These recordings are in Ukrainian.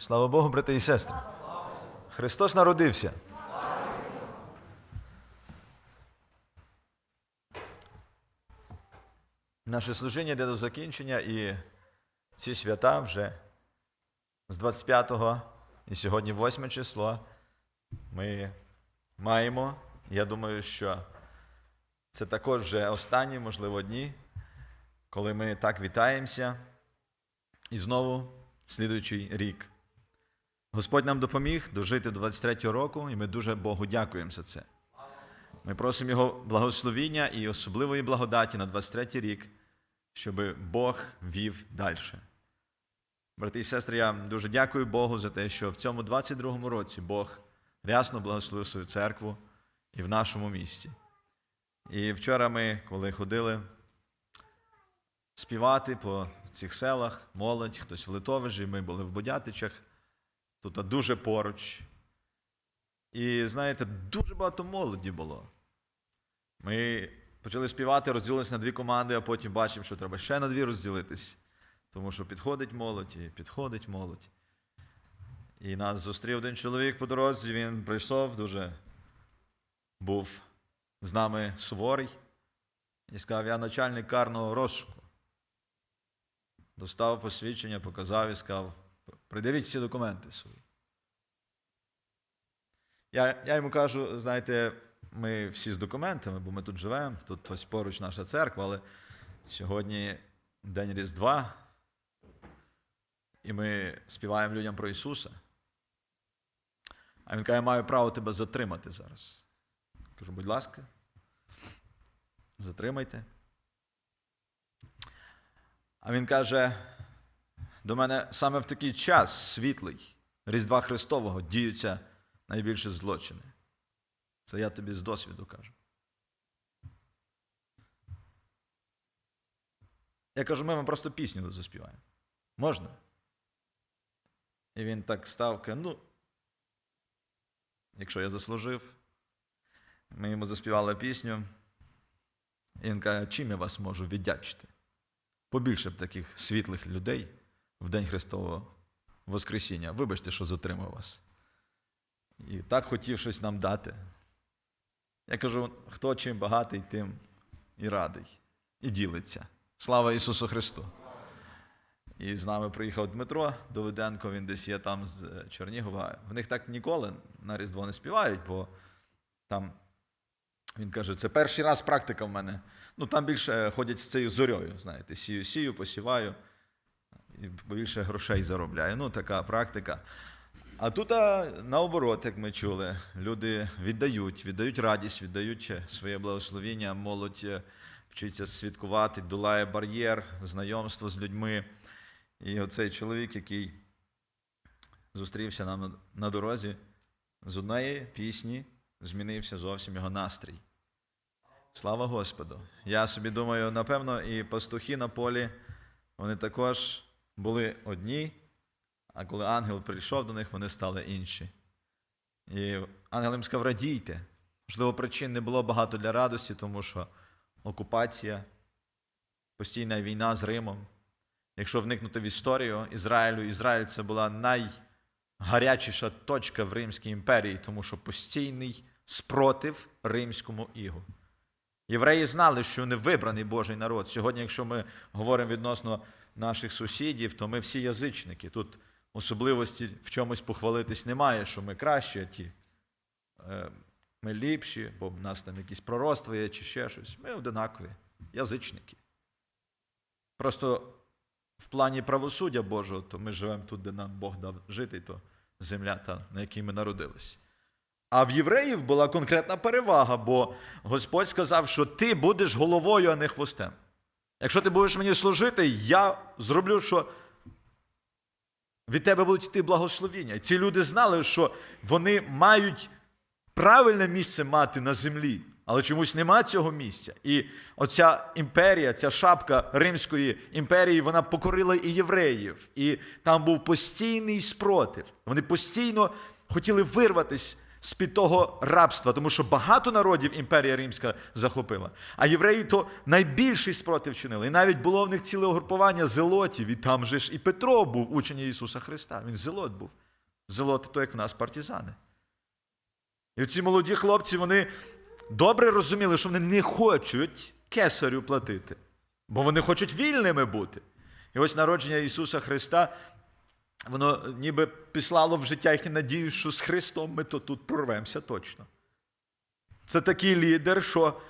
Слава Богу, брати і сестри. Христос народився. Наше служіння йде до закінчення, і ці свята вже з 25-го і сьогодні 8 число ми маємо. Я думаю, що це також вже останні, можливо, дні, коли ми так вітаємося. І знову слідуючий рік. Господь нам допоміг дожити до 23-го року, і ми дуже Богу дякуємо за це. Ми просимо Його благословіння і особливої благодаті на 23-й рік, щоб Бог вів далі. Брати і сестри, я дуже дякую Богу за те, що в цьому 22-му році Бог рясно благословив свою церкву і в нашому місті. І вчора ми, коли ходили співати по цих селах, молодь, хтось в Литовижі, ми були в Бодятичах, тут дуже поруч. І знаєте, дуже багато молоді було. Ми почали співати, розділилися на дві команди, а потім бачимо, що треба ще на дві розділитись. Тому що підходить молодь і підходить молодь. І нас зустрів один чоловік по дорозі, він прийшов, дуже був з нами суворий і сказав, я начальник карного розшуку. Достав посвідчення, показав і сказав, придивіть всі документи свої. Я, я йому кажу, знаєте, ми всі з документами, бо ми тут живемо, тут ось поруч наша церква, але сьогодні День Різдва, і ми співаємо людям про Ісуса. А він каже, я маю право тебе затримати зараз. Кажу, будь ласка, затримайте. А він каже, до мене саме в такий час світлий Різдва Христового діються найбільше злочини. Це я тобі з досвіду кажу. Я кажу, ми вам просто пісню заспіваємо. Можна? І він так став, ну, якщо я заслужив, ми йому заспівали пісню. І він каже, чим я вас можу віддячити? Побільше б таких світлих людей в День Христового Воскресіння. Вибачте, що затримав вас. І так хотів щось нам дати. Я кажу, хто чим багатий, тим і радий, і ділиться. Слава Ісусу Христу! І з нами приїхав Дмитро Довиденко, він десь є там з Чернігова. В них так ніколи на Різдво не співають, бо там він каже, це перший раз практика в мене. Ну там більше ходять з цією зорьою, знаєте, сію, сію, посіваю, і більше грошей заробляю. Ну, така практика. А тут наоборот, як ми чули, люди віддають, віддають радість, віддають своє благословіння, молодь е, вчиться святкувати, долає бар'єр, знайомство з людьми. І оцей чоловік, який зустрівся нам на- дорозі, з одної пісні змінився зовсім його настрій. Слава Господу! Я собі думаю, напевно, і пастухи на полі, вони також були одні, а коли ангел прийшов до них, вони стали інші. І ангел їм сказав, радійте. Можливо, причин не було багато для радості, тому що окупація, постійна війна з Римом. Якщо вникнути в історію Ізраїлю, Ізраїль це була найгарячіша точка в Римській імперії, тому що постійний спротив римському ігу. Євреї знали, що вони вибраний Божий народ. Сьогодні, якщо ми говоримо відносно наших сусідів, то ми всі язичники. Тут особливості в чомусь похвалитись немає, що ми кращі, а ті. Е, Ми ліпші, бо в нас там якісь пророцтва є чи ще щось. Ми одинакові, язичники. Просто в плані правосуддя Божого, то ми живемо тут, де нам Бог дав жити, то земля, та, на якій ми народились. А в євреїв була конкретна перевага, бо Господь сказав, що ти будеш головою, а не хвостем. Якщо ти будеш мені служити, я зроблю, що від тебе будуть йти благословіння. І ці люди знали, що вони мають правильне місце мати на землі, але чомусь нема цього місця. І оця імперія, ця шапка Римської імперії, вона покорила і євреїв. І там був постійний спротив. Вони постійно хотіли вирватися з-під того рабства, тому що багато народів імперія Римська захопила. А євреї то найбільший спротив чинили. І навіть було в них ціле угрупування зелотів, і там же ж і Петро був учень Ісуса Христа. Він зелот був. Зелоти, то як в нас партизани. І ці молоді хлопці, вони добре розуміли, що вони не хочуть кесарю платити, бо вони хочуть вільними бути. І ось народження Ісуса Христа, воно ніби післало в життя їх надію, що з Христом ми то тут прорвемося точно. Це такий лідер, що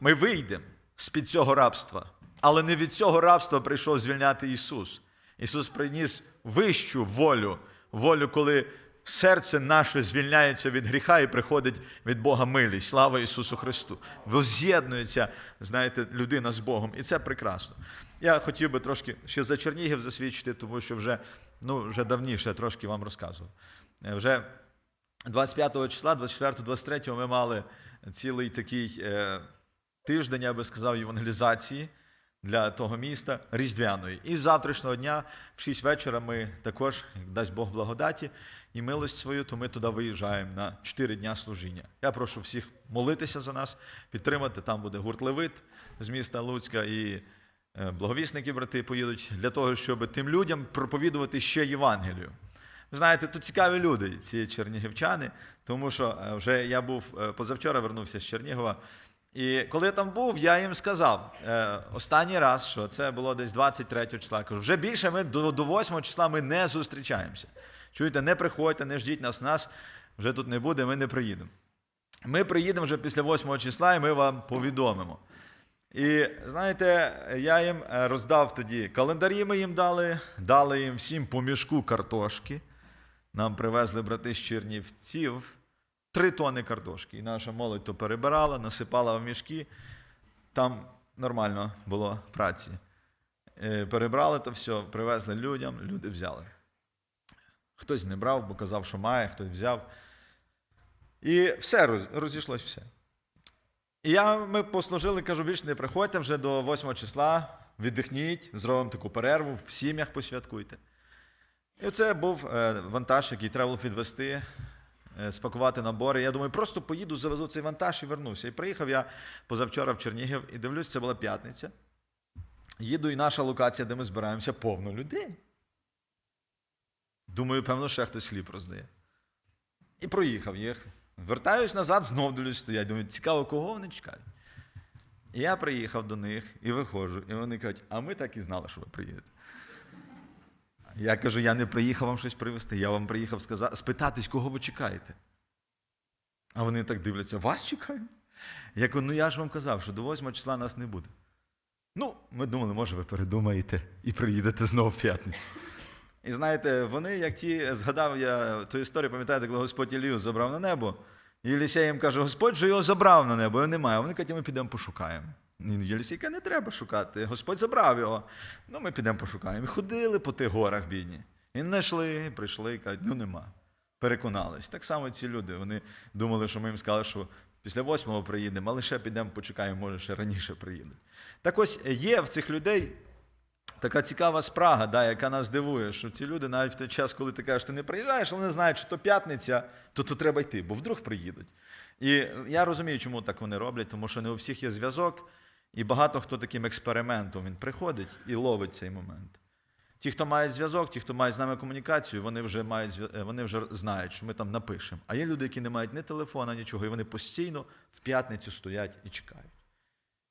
ми вийдемо з-під цього рабства. Але не від цього рабства прийшов звільняти Ісус. Ісус приніс вищу волю, волю, коли серце наше звільняється від гріха і приходить від Бога милість. Слава Ісусу Христу. Воз'єднується, знаєте, людина з Богом. І це прекрасно. Я хотів би трошки ще за Чернігів засвідчити, тому що вже, ну, вже давніше трошки вам розказував. Е, Вже 25 числа, 24, 23 ми мали цілий такий е, тиждень, я би сказав, євангелізації для того міста різдвяної. І з завтрашнього дня, в 6 вечора, ми також, як дасть Бог благодаті і милость свою, то ми туди виїжджаємо на 4 дня служіння. Я прошу всіх молитися за нас, підтримати. Там буде гурт Левит з міста Луцька і благовісники, брати, поїдуть для того, щоб тим людям проповідувати ще Євангелію. Ви знаєте, тут цікаві люди, ці чернігівчани, тому що е, вже я був е, позавчора, вернувся з Чернігова. І коли я там був, я їм сказав е, останній раз, що це було десь 23 числа. Кажу, вже більше ми до 8 числа ми не зустрічаємося. Чуєте, не приходьте, не ждіть нас, нас вже тут не буде, ми не приїдемо. Ми приїдемо вже після 8 числа, і ми вам повідомимо. І знаєте, я їм е, роздав тоді календарі, ми їм дали, дали їм всім по мішку картошки. Нам привезли брати з Чернівців три тони картошки. І наша молодь то перебирала, насипала в мішки. Там нормально було праці. Е, Перебрали то все, привезли людям, люди взяли. Хтось не брав, бо казав, що має, хтось взяв. І все роз- розійшлось все. І я, ми послужили, кажу, більше не приходьте вже до 8 числа, віддихніть, зробимо таку перерву, в сім'ях посвяткуйте. І оце був е, вантаж, який треба було відвести, е, спакувати набори. Я думаю, просто поїду, завезу цей вантаж і вернуся. І приїхав я позавчора в Чернігів і дивлюсь, це була п'ятниця. Їду, і наша локація, де ми збираємося, повно людей. Думаю, певно, ще хтось хліб роздає. І проїхав їх. Вертаюсь назад, знов дивлюсь, стоять. Думаю, цікаво, кого вони чекають. Я приїхав до них і виходжу, і вони кажуть, а ми так і знали, що ви приїдете. Я кажу, я не приїхав вам щось привезти, я вам приїхав сказати, спитатись, кого ви чекаєте. А вони так дивляться, вас чекаємо? Я кажу, ну я ж вам казав, що до 8 числа нас не буде. Ну, ми думали, може, ви передумаєте і приїдете знову в п'ятницю. І знаєте, вони, як ті, згадав я ту історію, пам'ятаєте, коли Господь Ілію забрав на небо, і Єлісей їм каже, Господь вже його забрав на небо, його немає. Вони кажуть, ми підемо пошукаємо. І Єлісей каже, не треба шукати. Господь забрав його. Ну, ми підемо пошукаємо. І ходили по тих горах бідні. І знайшли, прийшли і кажуть, ну нема. Переконались. Так само ці люди. Вони думали, що ми їм сказали, що після восьмого приїдемо, але ще підемо почекаємо, може, ще раніше приїдуть. Так ось є в цих людей така цікава спрага, да, яка нас дивує, що ці люди навіть в той час, коли ти кажеш, ти не приїжджаєш, вони знають, що то п'ятниця, то то треба йти, бо вдруг приїдуть. І я розумію, чому так вони роблять, тому що не у всіх є зв'язок, і багато хто таким експериментом він приходить і ловить цей момент. Ті, хто має зв'язок, ті, хто має з нами комунікацію, вони вже мають е, вони вже знають, що ми там напишемо. А є люди, які не мають ні телефона, нічого, і вони постійно в п'ятницю стоять і чекають.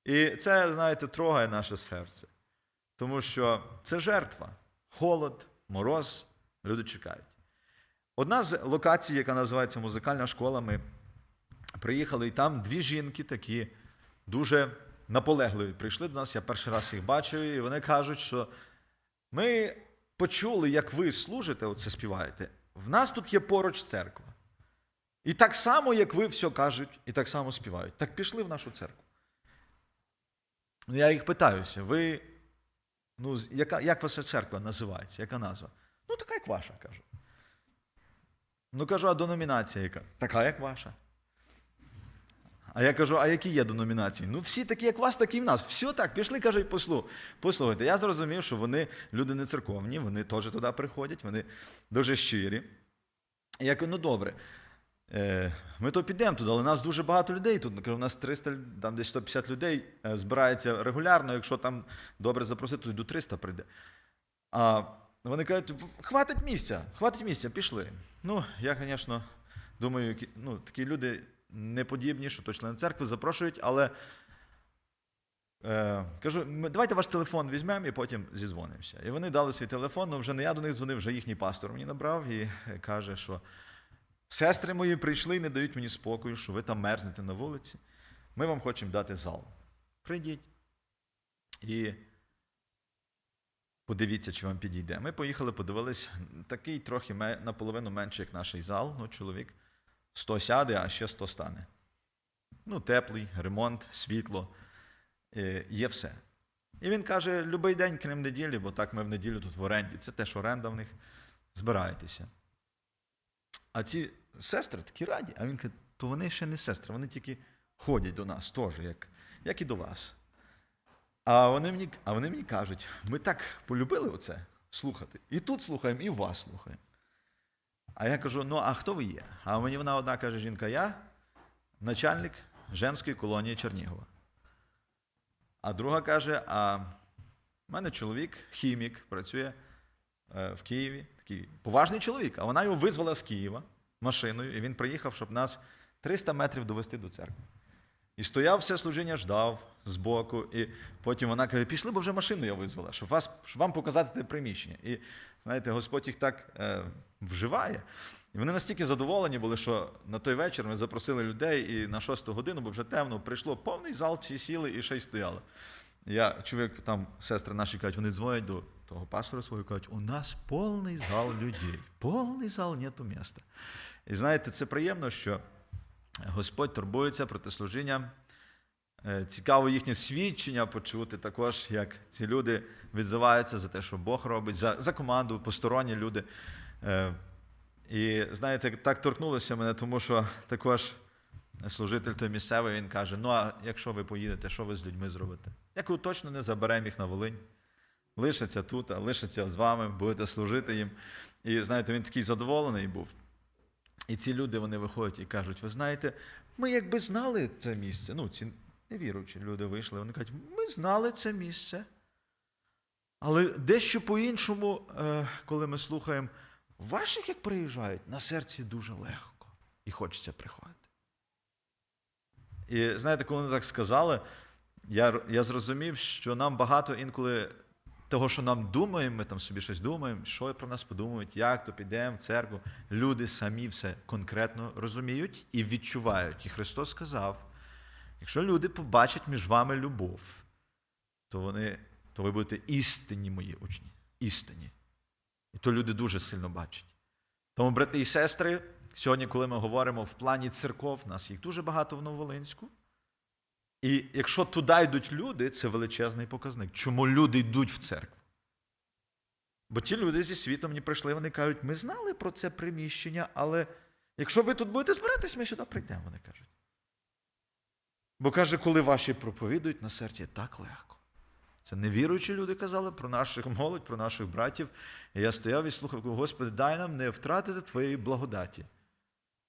І це, знаєте, трогає наше серце. Тому що це жертва. Холод, мороз, люди чекають. Одна з локацій, яка називається музикальна школа, ми приїхали, і там дві жінки такі дуже наполегливі прийшли до нас. Я перший раз їх бачив, і вони кажуть, що ми почули, як ви служите, оце співаєте. В нас тут є поруч церква. І так само, як ви все кажуть, і так само співають. Так пішли в нашу церкву. Я їх питаюся, ви, ну, яка, як ваша церква називається? Яка назва? Ну, така, як ваша, кажу. Ну, кажу, а деномінація яка? Така, як ваша. А я кажу, а які є деномінації? Ну, всі такі, як вас, такі і в нас. Все так, пішли, каже, послу. Послухайте, я зрозумів, що вони люди не церковні, вони теж туди приходять, вони дуже щирі. І Я кажу, ну добре. Е, Ми то підемо туди, але нас дуже багато людей тут. У нас 300, там десь 150 людей е, збирається регулярно. Якщо там добре запросити, то й до 300 прийде. А вони кажуть, хватить місця, хватить місця, пішли. Ну, я, звісно, думаю, ну, такі люди неподібні, що то члени церкви запрошують, але е, кажу, давайте ваш телефон візьмемо і потім зізвонимося. І вони дали свій телефон, ну вже не я до них дзвонив, вже їхній пастор мені набрав і е, каже, що сестри мої прийшли і не дають мені спокою, що ви там мерзнете на вулиці. Ми вам хочемо дати зал. Прийдіть. І подивіться, чи вам підійде. Ми поїхали, подивились, такий трохи наполовину менше, як наш зал. Ну, чоловік 100 сяде, а ще 100 стане. Ну, теплий, ремонт, світло, е, є все. І він каже: любий день, крім неділі, бо так ми в неділю тут в оренді. Це теж оренда в них. Збирайтеся. А ці сестри такі раді. А він каже, то вони ще не сестри, вони тільки ходять до нас теж, як, як і до вас. А вони, мені, а вони мені кажуть, ми так полюбили оце слухати. І тут слухаємо, і вас слухаємо. А я кажу: ну а хто ви є? А мені вона одна каже, жінка, я начальник женської колонії Чернігова. А друга каже: а в мене чоловік, хімік, працює е, в Києві. Такий поважний чоловік. А вона його визвала з Києва машиною, і він приїхав, щоб нас 300 метрів довести до церкви. І стояв все служіння, ждав збоку. І потім вона каже: пішли, бо вже машину я визвала, щоб, вас, щоб вам показати те приміщення. І знаєте, Господь їх так е, вживає. І вони настільки задоволені були, що на той вечір ми запросили людей, і на шосту годину, бо вже темно, прийшло повний зал, всі сіли і ще й стояли. Я чоловік, там сестри наші кажуть, вони дзвонять до того пастора свого кажуть, у нас повний зал людей, повний зал, нету міста. І знаєте, це приємно, що Господь турбується про те служіння. Е, Цікаво їхнє свідчення почути також, як ці люди відзиваються за те, що Бог робить, за, за команду, посторонні люди. Е, І знаєте, так торкнулося мене, тому що також служитель той місцевий, він каже: ну а якщо ви поїдете, що ви з людьми зробите? Я кажу, точно не заберемо їх на Волинь. Лишаться тут, а лишаться з вами, будете служити їм. І знаєте, він такий задоволений був. І ці люди вони виходять і кажуть: ви знаєте, ми якби знали це місце. Ну, ці невіруючі люди вийшли, вони кажуть, ми знали це місце. Але дещо по-іншому, е, коли ми слухаємо, ваших, як приїжджають, на серці дуже легко і хочеться приходити. І знаєте, коли вони так сказали, я, я зрозумів, що нам багато інколи того, що нам думаємо, ми там собі щось думаємо, що про нас подумають, як то підемо в церкву. Люди самі все конкретно розуміють і відчувають. І Христос сказав: якщо люди побачать між вами любов, то вони, то ви будете істинні мої учні. Істинні. І то люди дуже сильно бачать. Тому, брати і сестри, сьогодні, коли ми говоримо в плані церков, нас їх дуже багато в Нововолинську. І якщо туди йдуть люди, це величезний показник. Чому люди йдуть в церкву? Бо ті люди зі світу мені прийшли, вони кажуть, ми знали про це приміщення, але якщо ви тут будете збиратись, ми сюди прийдемо, вони кажуть. Бо каже, коли ваші проповідують на серці, так легко. Це невіруючі люди казали про наших молодь, про наших братів. І я стояв і слухав, Господи, дай нам не втратити Твоєї благодаті,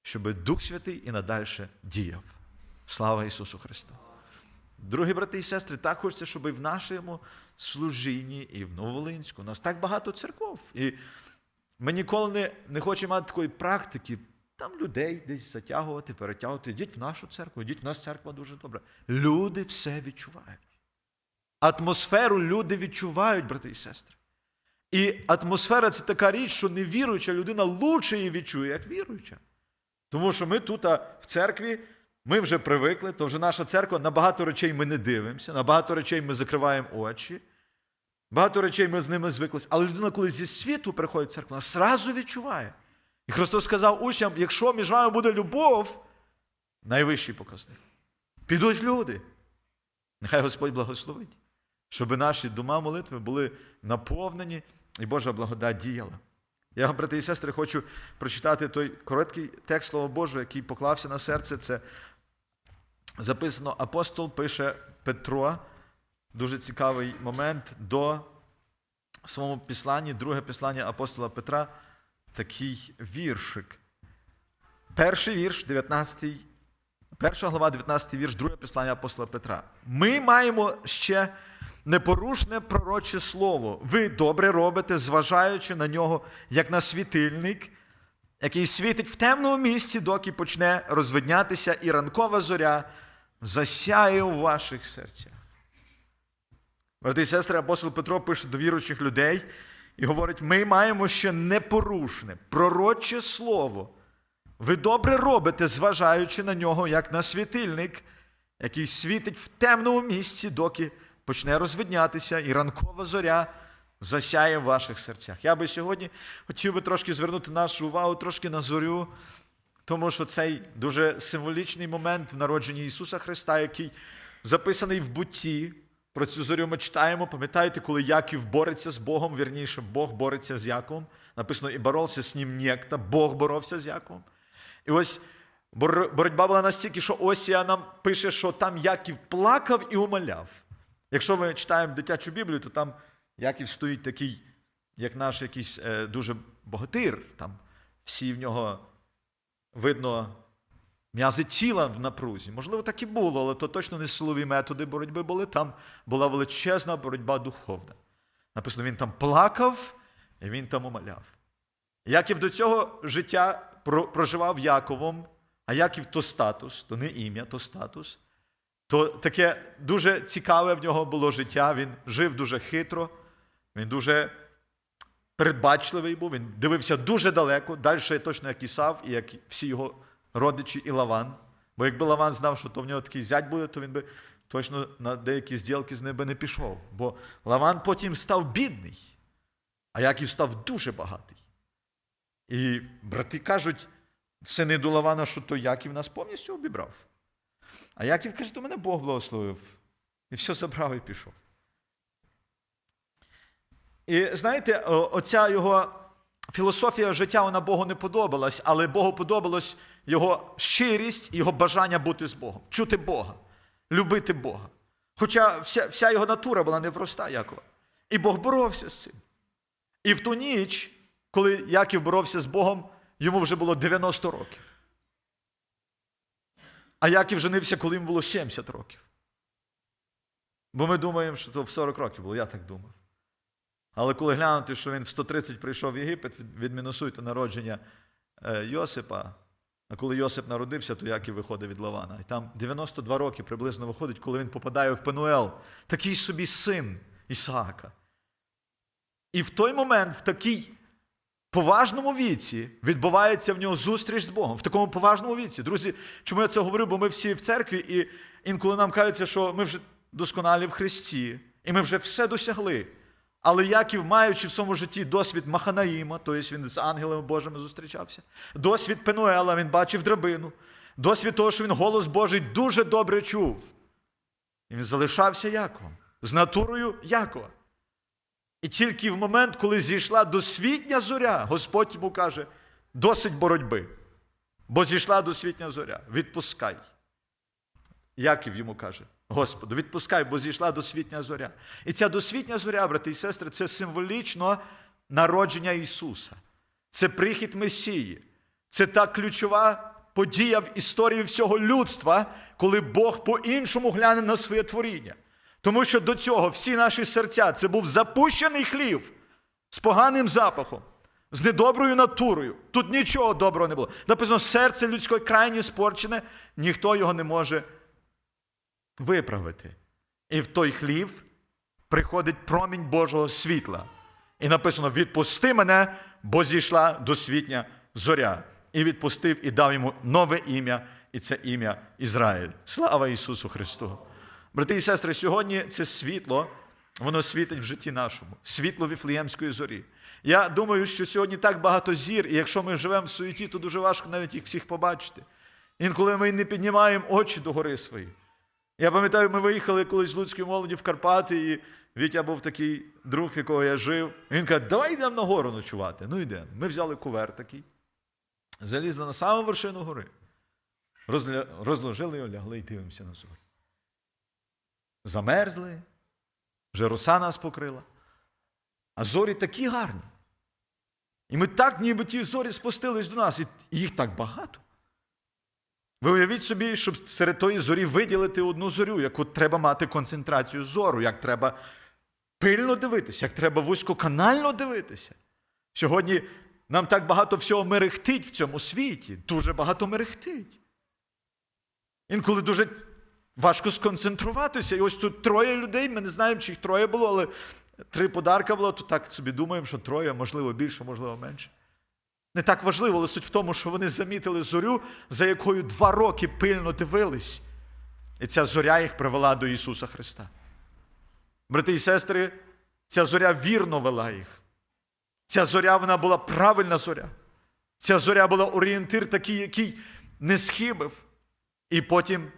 щоб Дух Святий і надальше діяв. Слава Ісусу Христу! Другі брати і сестри, так хочеться, щоб і в нашому служінні, і в Новолинську. У нас так багато церков. І ми ніколи не, не хочемо мати такої практики, там людей десь затягувати, перетягувати. Йдіть в нашу церкву, йдіть в нас церква дуже добра. Люди все відчувають. Атмосферу люди відчувають, брати і сестри. І атмосфера це така річ, що невіруюча людина лучше її відчує, як віруюча. Тому що ми тут в церкві, ми вже привикли, то вже наша церква, на багато речей ми не дивимося, на багато речей ми закриваємо очі, багато речей ми з ними звиклися. Але людина, коли зі світу приходить в церкву, вона зразу відчуває. І Христос сказав учням, якщо між вами буде любов, найвищий показник. Підуть люди. Нехай Господь благословить, щоб наші дома молитви були наповнені і Божа благодать діяла. Я, брати і сестри, хочу прочитати той короткий текст Слова Божого, який поклався на серце. Це записано, апостол пише Петро, дуже цікавий момент до своєму післанні, друге післання апостола Петра, такий віршик. перший вірш, 19, перша глава, 19 вірш, друге послання апостола Петра. Ми маємо ще непорушне пророче слово. Ви добре робите, зважаючи на нього, як на світильник, який світить в темному місці, доки почне розвиднятися, і ранкова зоря засяє у ваших серцях. Брати і сестри, апостол Петро пише до віруючих людей і говорить: ми маємо ще непорушне, пророче слово. Ви добре робите, зважаючи на нього, як на світильник, який світить в темному місці, доки почне розвиднятися, і ранкова зоря засяє в ваших серцях. Я би сьогодні хотів би трошки звернути нашу увагу трошки на зорю, тому що цей дуже символічний момент в народженні Ісуса Христа, який записаний в бутті. Про цю зорю ми читаємо. Пам'ятаєте, коли Яків бореться з Богом, вірніше, Бог бореться з Яковом. Написано, і боровся з ним некто, Бог боровся з Яковом. І ось боротьба була настільки, що Осія нам пише, що там Яків плакав і умоляв. Якщо ми читаємо дитячу Біблію, то там Яків стоїть такий, як наш якийсь е, дуже богатир. Там всі в нього видно м'язи тіла в напрузі. Можливо, так і було, але то точно не силові методи боротьби були. Там була величезна боротьба духовна. Написано, він там плакав і він там умоляв. Яків до цього життя проживав Яковом, а Яків то статус, то не ім'я, то статус. То таке дуже цікаве в нього було життя. Він жив дуже хитро, він дуже передбачливий був, він дивився дуже далеко, далі точно як Ісав, і як всі його родичі і Лаван. Бо якби Лаван знав, що то в нього такий зять буде, то він би точно на деякі зділки з ним не пішов. Бо Лаван потім став бідний, а Яків став дуже багатий. І брати кажуть, сини до Лавана, що то Яків нас повністю обібрав. А Яків каже, то мене Бог благословив. І все забрав і пішов. І знаєте, оця його філософія життя вона Богу не подобалась, але Богу подобалась його щирість, його бажання бути з Богом, чути Бога, любити Бога. Хоча вся, вся його натура була непроста, Якова. І Бог боровся з цим. І в ту ніч, коли Яків боровся з Богом, йому вже було 90 років. А Яків женився, коли йому було 70 років. Бо ми думаємо, що то в 40 років було, я так думав. Але коли глянути, що він в 130 прийшов в Єгипет, відмінусуйте народження е, Йосипа. А коли Йосип народився, то Яків виходить від Лавана. І там 92 роки приблизно виходить, коли він попадає в Пенуел, такий собі син Ісаака. І в той момент, в такій поважному віці, відбувається в нього зустріч з Богом. В такому поважному віці. Друзі, чому я це говорю? Бо ми всі в церкві, і інколи нам кажеться, що ми вже досконалі в Христі, і ми вже все досягли. Але Яків, маючи в своєму житті досвід Маханаїма, тобто він з ангелами Божими зустрічався, досвід Пенуела, він бачив драбину, досвід того, що він голос Божий дуже добре чув. І він залишався Яковом, з натурою Якова. І тільки в момент, коли зійшла досвітня зоря, Господь йому каже: досить боротьби, бо зійшла досвітня зоря, відпускай. Яків йому каже: Господу, відпускай, бо зійшла досвітня зоря. І ця досвітня зоря, брати і сестри, це символічно народження Ісуса. Це прихід Месії. Це та ключова подія в історії всього людства, коли Бог по-іншому гляне на своє творіння. Тому що до цього всі наші серця це був запущений хлів з поганим запахом, з недоброю натурою. Тут нічого доброго не було. Написано, серце людське крайні спорчене, ніхто його не може виправити. І в той хлів приходить промінь Божого світла. І написано: відпусти мене, бо зійшла досвітня зоря. І відпустив, і дав йому нове ім'я, і це ім'я Ізраїль. Слава Ісусу Христу! Брати і сестри, сьогодні це світло, воно світить в житті нашому, світло Віфлеємської зорі. Я думаю, що сьогодні так багато зір, і якщо ми живемо в суеті, то дуже важко навіть їх всіх побачити. Інколи ми не піднімаємо очі до гори свої. Я пам'ятаю, ми виїхали колись з Луцької молоді в Карпати, і Вітя був такий друг, якого я жив. Він каже, давай йдемо на гору ночувати. Ну йдемо. Ми взяли кувер такий, залізли на саму вершину гори, розложили його, лягли і дивимося на зорі. Замерзли, вже роса нас покрила. А зорі такі гарні. І ми так, ніби ті зорі спустились до нас, і їх так багато. Ви уявіть собі, щоб серед тої зорі виділити одну зорю, яку треба мати концентрацію зору, як треба пильно дивитися, як треба вузькоканально дивитися. Сьогодні нам так багато всього мерехтить в цьому світі, дуже багато мерехтить. Інколи дуже важко сконцентруватися. І ось тут троє людей, ми не знаємо, чи їх троє було, але три подарка було, то так собі думаємо, що троє, можливо, більше, можливо, менше. Не так важливо, але суть в тому, що вони замітили зорю, за якою два роки пильно дивились. І ця зоря їх привела до Ісуса Христа. Брати і сестри, ця зоря вірно вела їх. Ця зоря вона була правильна зоря. Ця зоря була орієнтир такий, який не схибив. І потім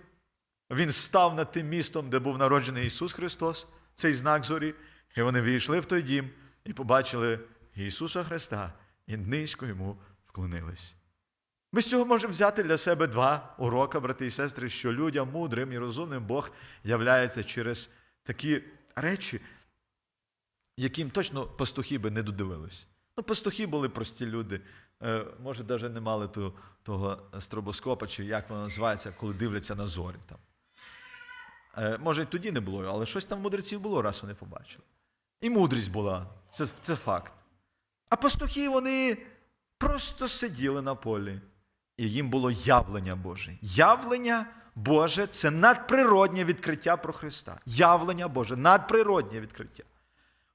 він став над тим містом, де був народжений Ісус Христос, цей знак зорі. І вони війшли в той дім і побачили Ісуса Христа і низько йому вклонились. Ми з цього можемо взяти для себе два уроки, брати і сестри, що людям мудрим і розумним Бог являється через такі речі, яким точно пастухи би не додивились. Ну, пастухи були прості люди. Е, може, навіть не мали ту, того стробоскопа, чи як воно називається, коли дивляться на зорі. Там. Е, може, і тоді не було, але щось там мудреців було, раз вони побачили. І мудрість була, це, це факт. А пастухи вони просто сиділи на полі, і їм було явлення Боже. Явлення Боже це надприроднє відкриття про Христа. Явлення Боже, надприроднє відкриття.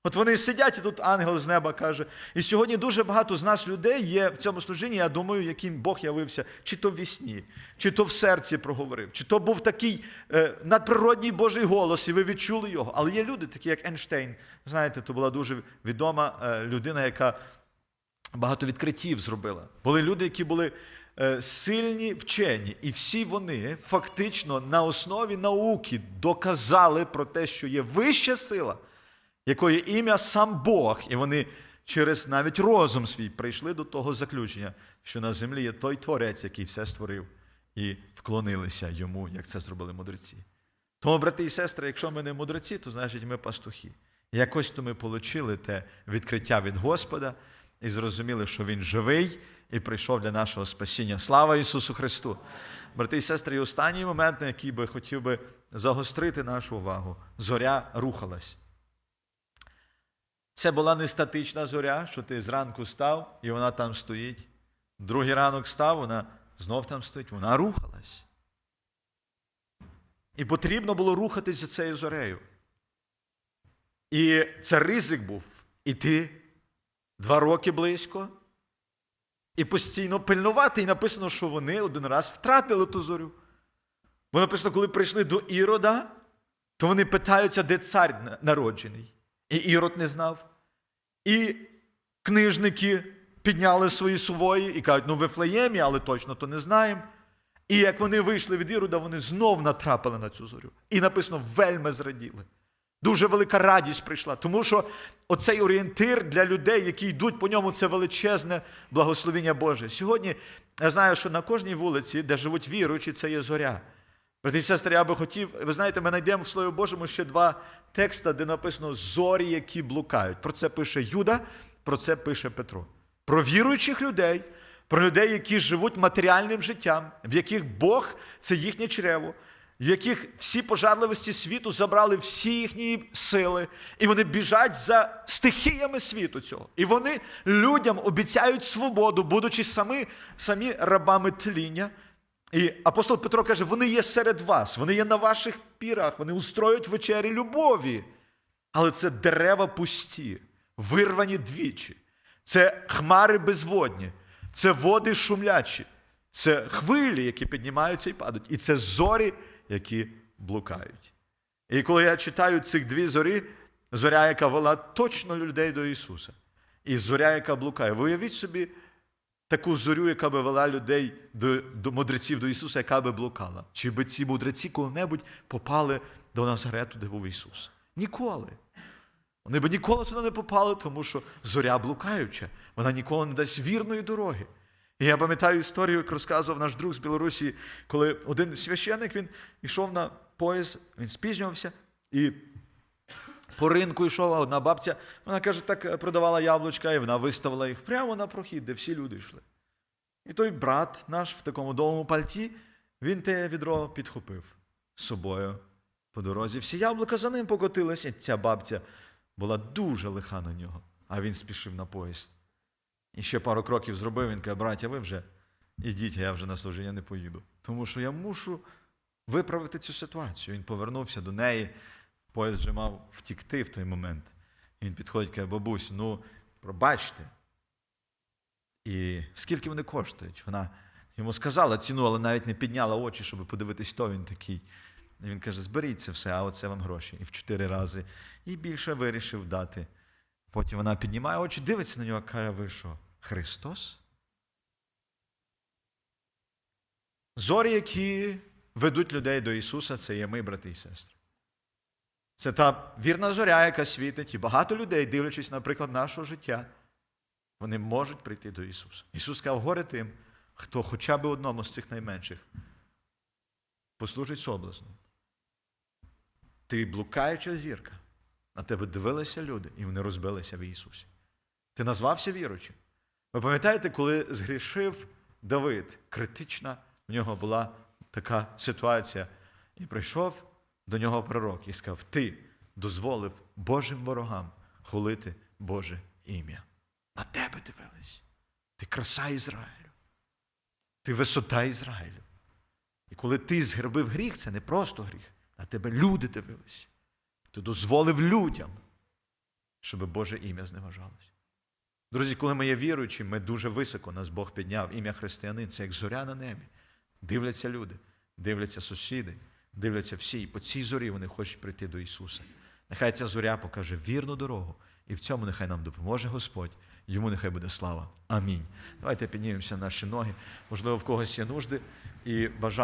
От вони сидять, і тут ангел з неба каже. І сьогодні дуже багато з нас людей є в цьому служінні, я думаю, яким Бог явився, чи то в вісні, чи то в серці проговорив, чи то був такий е, надприродній Божий голос, і ви відчули його. Але є люди, такі як Ейнштейн. Знаєте, то була дуже відома е, людина, яка багато відкриттів зробила. Були люди, які були е, сильні вчені, і всі вони фактично на основі науки доказали про те, що є вища сила, якої ім'я сам Бог, і вони через навіть розум свій прийшли до того заключення, що на землі є той творець, який все створив, і вклонилися йому, як це зробили мудреці. Тому, брати і сестри, якщо ми не мудреці, то значить ми пастухи. Якось то ми отримали те відкриття від Господа і зрозуміли, що Він живий і прийшов для нашого спасіння. Слава Ісусу Христу! Брати і сестри, і останній момент, на який би хотів би загострити нашу увагу, зоря рухалась. Це була не статична зоря, що ти зранку став, і вона там стоїть. Другий ранок став, вона знов там стоїть, вона рухалась. І потрібно було рухатись за цією зорею. І це ризик був іти два роки близько і постійно пильнувати. І написано, що вони один раз втратили ту зорю. Бо написано, коли прийшли до Ірода, то вони питаються, де цар народжений. І Ірод не знав. І книжники підняли свої сувої і кажуть, ну в Вифлеємі, але точно то не знаємо. І як вони вийшли від Ірода, вони знов натрапили на цю зорю. І написано, вельми зраділи. Дуже велика радість прийшла, тому що оцей орієнтир для людей, які йдуть по ньому, це величезне благословення Боже. Сьогодні я знаю, що на кожній вулиці, де живуть віруючі, це є зоря. Брати і сестри, я би хотів, ви знаєте, ми знайдемо в Слові Божому ще два текста, де написано зорі, які блукають. Про це пише Юда, про це пише Петро. Про віруючих людей, про людей, які живуть матеріальним життям, в яких Бог це їхнє чрево, в яких всі пожадливості світу забрали всі їхні сили, і вони біжать за стихіями світу цього. І вони людям обіцяють свободу, будучи самі, самі рабами тління. І апостол Петро каже: вони є серед вас, вони є на ваших пірах, вони устроюють вечері любові. Але це дерева пусті, вирвані двічі, це хмари безводні, це води шумлячі, це хвилі, які піднімаються і падають, і це зорі, які блукають. І коли я читаю цих дві зорі, зоря, яка вела точно людей до Ісуса, і зоря, яка блукає, ви уявіть собі таку зорю, яка би вела людей до, до мудреців до Ісуса, яка би блукала. Чи би ці мудреці коли-небудь попали до Назарету, де був Ісус? Ніколи. Вони б ніколи туди не попали, тому що зоря блукаюча, вона ніколи не дасть вірної дороги. І я пам'ятаю історію, яку розказував наш друг з Білорусі, коли один священник він йшов на поїзд, він спізнювався і по ринку йшов, а одна бабця, вона каже, так е, продавала яблучка, і вона виставила їх прямо на прохід, де всі люди йшли. І той брат наш в такому довгому пальті, Він те відро підхопив з собою по дорозі. Всі яблука за ним покотилися. Ця бабця була дуже лиха на нього, а він спішив на поїзд. І ще пару кроків зробив, він каже, браття, ви вже ідіть, я вже на служіння не поїду. Тому що я мушу виправити цю ситуацію. Він повернувся до неї, поїзд вже мав втікти в той момент. І Він підходить, і каже, бабусь, ну, пробачте. І скільки вони коштують? Вона йому сказала ціну, але навіть не підняла очі, щоб подивитись, хто він такий. І він каже: зберіть це все, а оце вам гроші. І в чотири рази. І більше вирішив дати. Потім вона піднімає очі, дивиться на нього, каже, ви що, Христос? Зорі, які ведуть людей до Ісуса, це є ми, брати і сестри. Це та вірна зоря, яка світить, і багато людей, дивлячись, наприклад, нашого життя, вони можуть прийти до Ісуса. Ісус сказав, горе тим, хто хоча б одному з цих найменших послужить соблазном. Ти блукаюча зірка. На тебе дивилися люди, і вони розбилися в Ісусі. Ти назвався віручим. Ви пам'ятаєте, коли згрішив Давид, критична в нього була така ситуація, і прийшов до нього пророк і сказав: Ти дозволив Божим ворогам хулити Боже ім'я. На тебе дивились. Ти краса Ізраїлю. Ти висота Ізраїлю. І коли ти згребив гріх, це не просто гріх, на тебе люди дивились. Ти дозволив людям, щоб Боже ім'я зневажалось. Друзі, коли ми є віруючі, ми дуже високо нас Бог підняв. Ім'я християнин це як зоря на небі. Дивляться люди, дивляться сусіди, дивляться всі. І по цій зорі вони хочуть прийти до Ісуса. Нехай ця зоря покаже вірну дорогу, і в цьому нехай нам допоможе Господь. Йому нехай буде слава. Амінь. Давайте піднімемося на наші ноги. Можливо, в когось є нужди і бажання.